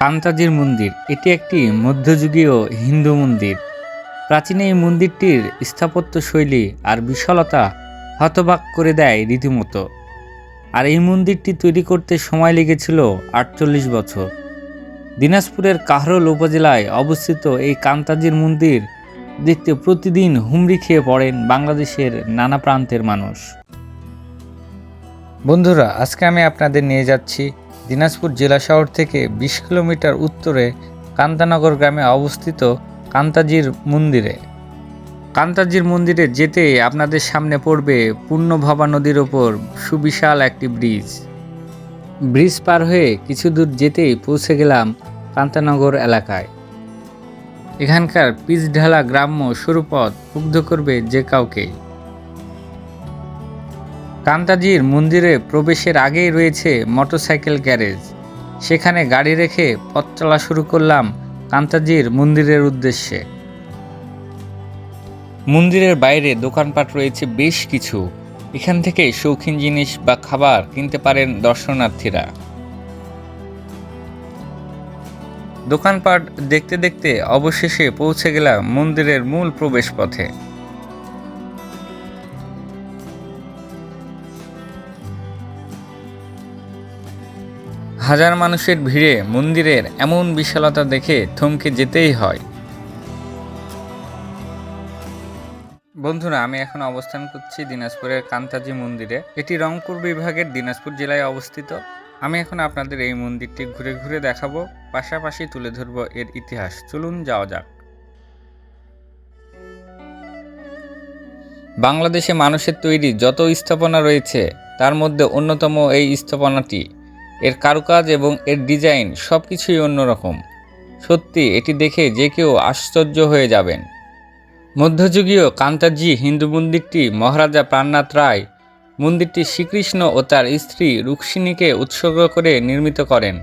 কান্তাজির মন্দির। এটি একটি মধ্যযুগীয় হিন্দু মন্দির। প্রাচীন এই মন্দিরটির স্থাপত্য শৈলী আর বিশালতা হতবাক করে দেয় রীতিমতো। আর এই মন্দিরটি তৈরি করতে সময় লেগেছিল আটচল্লিশ বছর। দিনাজপুরের কাহরোল উপজেলায় অবস্থিত এই কান্তাজির মন্দির দেখতে প্রতিদিন হুমড়ি খেয়ে পড়েন বাংলাদেশের নানা প্রান্তের মানুষ। বন্ধুরা, আজকে আমি আপনাদের নিয়ে যাচ্ছি দিনাজপুর জেলা শহর থেকে বিশ কিলোমিটার উত্তরে কান্তানগর গ্রামে অবস্থিত কান্তাজির মন্দিরে। কান্তাজির মন্দিরে যেতে আপনাদের সামনে পড়বে পূর্ণভবা নদীর ওপর সুবিশাল একটি ব্রিজ। ব্রিজ পার হয়ে কিছু দূর যেতেই পৌঁছে গেলাম কান্তানগর এলাকায়। এখানকার পিচ ঢালা গ্রাম্য সরুপথ মুগ্ধ করবে যে কাউকেই। কান্তাজির মন্দিরে প্রবেশের আগেই রয়েছে মোটরসাইকেল গ্যারেজ। সেখানে গাড়ি রেখে পথ চলা শুরু করলাম কান্তাজির মন্দিরের উদ্দেশ্যে। মন্দিরের বাইরে দোকানপাট রয়েছে বেশ কিছু। এখান থেকে শৌখিন জিনিস বা খাবার কিনতে পারেন দর্শনার্থীরা। দোকানপাট দেখতে দেখতে অবশেষে পৌঁছে গেলাম মন্দিরের মূল প্রবেশ হাজার মানুষের ভিড়ে মন্দিরের এমন বিশালতা দেখে থমকে যেতেই হয়। বন্ধুরা, আমি এখন অবস্থান করছি দিনাজপুরের কান্তাজি মন্দিরে। এটি রংপুর বিভাগের দিনাজপুর জেলায় অবস্থিত। আমি এখন আপনাদের এই মন্দিরটি ঘুরে ঘুরে দেখাবো, পাশাপাশি তুলে ধরবো এর ইতিহাস। চলুন যাওয়া যাক। বাংলাদেশে মানুষের তৈরি যত স্থাপনা রয়েছে, তার মধ্যে অন্যতম এই স্থাপনাটি এর কারুকাজ এবং এর ডিজাইন সব কিছুই অন্যরকম। সত্যি, এটি দেখে যে কেউ আশ্চর্য হয়ে যাবেন। মধ্যযুগীয় কান্তাজি হিন্দু মন্দিরটি মহারাজা প্রাণনাথ রায়, মন্দিরটি শ্রীকৃষ্ণ ও তার স্ত্রী রুক্মিণীকে উৎসর্গ করে নির্মিত করেন।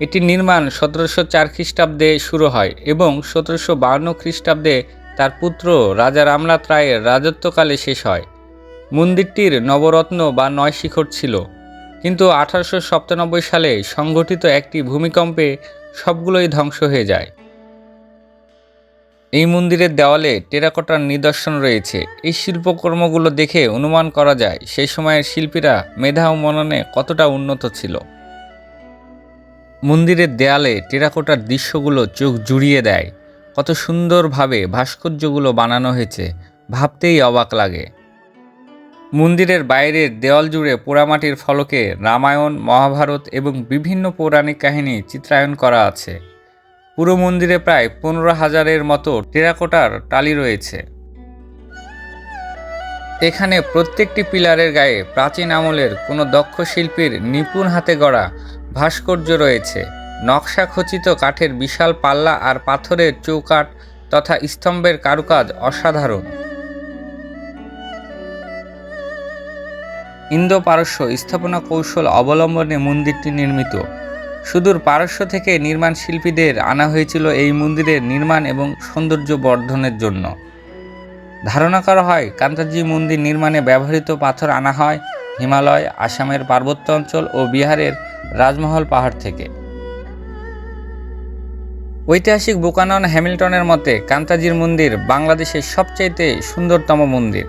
এটি নির্মাণ সতেরোশো চার খ্রিস্টাব্দে শুরু হয় এবং সতেরোশো বাহান্ন খ্রিস্টাব্দে তার পুত্র রাজা রামনাথ রায়ের রাজত্বকালে শেষ হয়। মন্দিরটির নবরত্ন বা নয় শিখর ছিল। কিন্তু আঠারোশো সাতানব্বই সালে সংঘটিত একটি ভূমিকম্পে সবগুলোই ধ্বংস হয়ে যায়। এই মন্দিরের দেওয়ালে টেরাকোটার নিদর্শন রয়েছে। এই শিল্পকর্মগুলো দেখে অনুমান করা যায় সেই সময়ের শিল্পীরা মেধা ও মননে কতটা উন্নত ছিল। মন্দিরের দেয়ালে টেরাকোটার দৃশ্যগুলো চোখ জুড়িয়ে দেয়। কত সুন্দরভাবে ভাস্কর্যগুলো বানানো হয়েছে। ভাবতেই অবাক লাগে। মন্দিরের বাইরের দেওয়াল জুড়ে পোড়ামাটির ফলকে রামায়ণ, মহাভারত এবং বিভিন্ন পৌরাণিক কাহিনী চিত্রায়ন করা আছে। পুরো মন্দিরে প্রায় পনেরো হাজারের মতো টেরাকোটার টালি রয়েছে। এখানে প্রত্যেকটি পিলারের গায়ে প্রাচীন আমলের কোনো দক্ষ শিল্পীর নিপুণ হাতে গড়া ভাস্কর্য রয়েছে। নকশা খচিত কাঠের বিশাল পাল্লা আর পাথরের চৌকাঠ তথা স্তম্ভের কারুকাজ অসাধারণ। ইন্দো পারস্য স্থাপনা কৌশল অবলম্বনে মন্দিরটি নির্মিত। সুদূর পারস্য থেকে নির্মাণ শিল্পীদের আনা হয়েছিল এই মন্দিরের নির্মাণ এবং সৌন্দর্য বর্ধনের জন্য। ধারণা করা হয়, কান্তাজি মন্দির নির্মাণে ব্যবহৃত পাথর আনা হয় হিমালয়, আসামের পার্বত্য অঞ্চল ও বিহারের রাজমহল পাহাড় থেকে। ঐতিহাসিক বুকানন হ্যামিল্টনের মতে, কান্তাজির মন্দির বাংলাদেশের সবচাইতে সুন্দরতম মন্দির।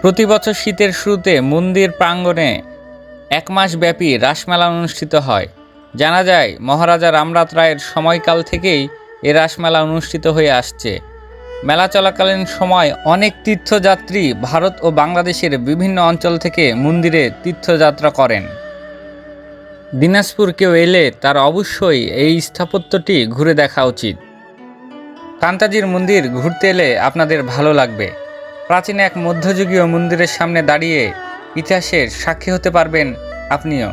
প্রতি বছর শীতের শুরুতে মন্দির প্রাঙ্গণে এক মাস ব্যাপী রাসমেলা অনুষ্ঠিত হয়। জানা যায়, মহারাজা রামরাত রায়ের সময়কাল থেকেই এ রাসমেলা অনুষ্ঠিত হয়ে আসছে। মেলা চলাকালীন সময় অনেক তীর্থযাত্রী ভারত ও বাংলাদেশের বিভিন্ন অঞ্চল থেকে মন্দিরে তীর্থযাত্রা করেন। দিনাজপুর কেউ এলে তার অবশ্যই এই স্থাপত্যটি ঘুরে দেখা উচিত। কান্তাজির মন্দির ঘুরতে এলে আপনাদের ভালো লাগবে। প্রাচীন এক মধ্যযুগীয় মন্দিরের সামনে দাঁড়িয়ে ইতিহাসের সাক্ষী হতে পারবেন আপনিও।